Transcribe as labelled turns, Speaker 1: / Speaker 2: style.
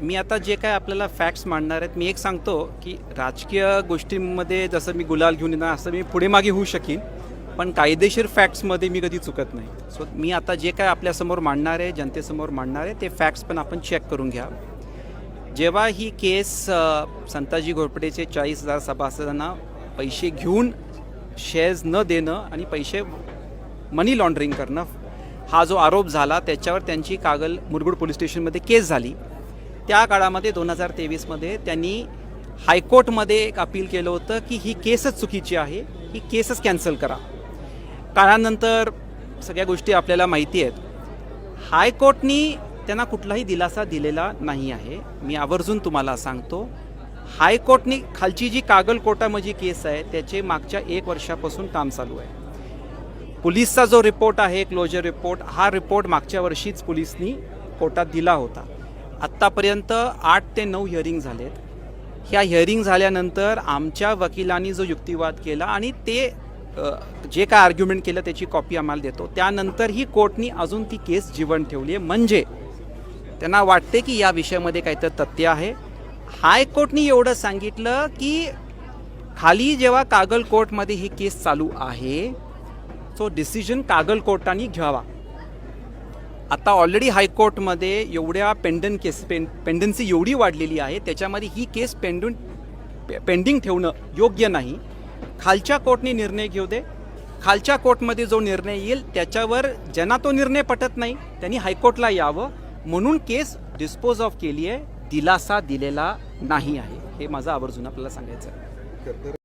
Speaker 1: मी आता जे काय आपल्याला फॅक्ट्स मांडणार आहेत मी एक सांगतो की राजकीय गोष्टींमध्ये जसं मी गुलाल घेऊन येणार असं मी पुढे मागे होऊ शकीन पण कायदेशीर फॅक्ट्समध्ये मी कधी चुकत नाही. सो मी आता जे काय आपल्यासमोर मांडणार आहे जनतेसमोर मांडणार आहे ते फॅक्ट्स पण आपण चेक करून घ्या. जेव्हा ही केस संताजी घोरपडेचे चाळीस हजार सभासदांना पैसे घेऊन शेअर्स न देणं आणि पैसे मनी लॉन्ड्रिंग करणं हा जो आरोप झाला त्याच्यावर त्यांची कागल मुरगुड पोलीस स्टेशनमध्ये केस झाली. त्या काळामध्ये दोन हजार तेवीसमध्ये त्यांनी हायकोर्टमध्ये एक अपील केलं होतं की ही केसच चुकीची आहे ही केसच कॅन्सल करा. काळानंतर सगळ्या गोष्टी आपल्याला माहिती आहेत. हायकोर्टनी त्यांना कुठलाही दिलासा दिलेला नाही आहे. मी आवर्जून तुम्हाला सांगतो हायकोर्टनी खालची जी कागल कोर्टामध्ये केस आहे त्याचे मागच्या एक वर्षापासून काम चालू आहे. पोलिसचा जो रिपोर्ट आहे क्लोजर रिपोर्ट हा रिपोर्ट मागच्या वर्षीच पोलिसनी कोर्टात दिला होता. आत्तापर्यंत आठ ते नऊ हिअरिंग झालेत. ह्या हिअरिंग झाल्यानंतर आमच्या वकिलांनी जो युक्तिवाद केला आणि ते जे काय आर्ग्युमेंट केलं त्याची कॉपी आम्हाला देतो. त्यानंतर ही कोर्टनी अजून ती केस जिवंत ठेवली आहे. म्हणजे त्यांना वाटते की या विषयामध्ये काहीतरी तथ्य आहे. हायकोर्टनी एवढं सांगितलं की खाली जेव्हा कागल कोर्टमध्ये ही केस चालू आहे सो डिसिजन कागल कोर्टाने घ्यावा. आता ऑलरेडी हायकोर्टमध्ये एवढ्या पेंडन केस पें पेंडन्सी एवढी वाढलेली आहे त्याच्यामध्ये ही केस पेंडून पे- पेंडिंग ठेवणं योग्य नाही. खालच्या कोर्टने निर्णय घेऊ दे. खालच्या कोर्टमध्ये जो निर्णय येईल त्याच्यावर ज्यांना तो निर्णय पटत नाही त्यांनी हायकोर्टला यावं. म्हणून केस डिस्पोज ऑफ केली आहे दिलासा दिलेला नाही आहे. हे माझं आवर्जून आपल्याला सांगायचं आहे.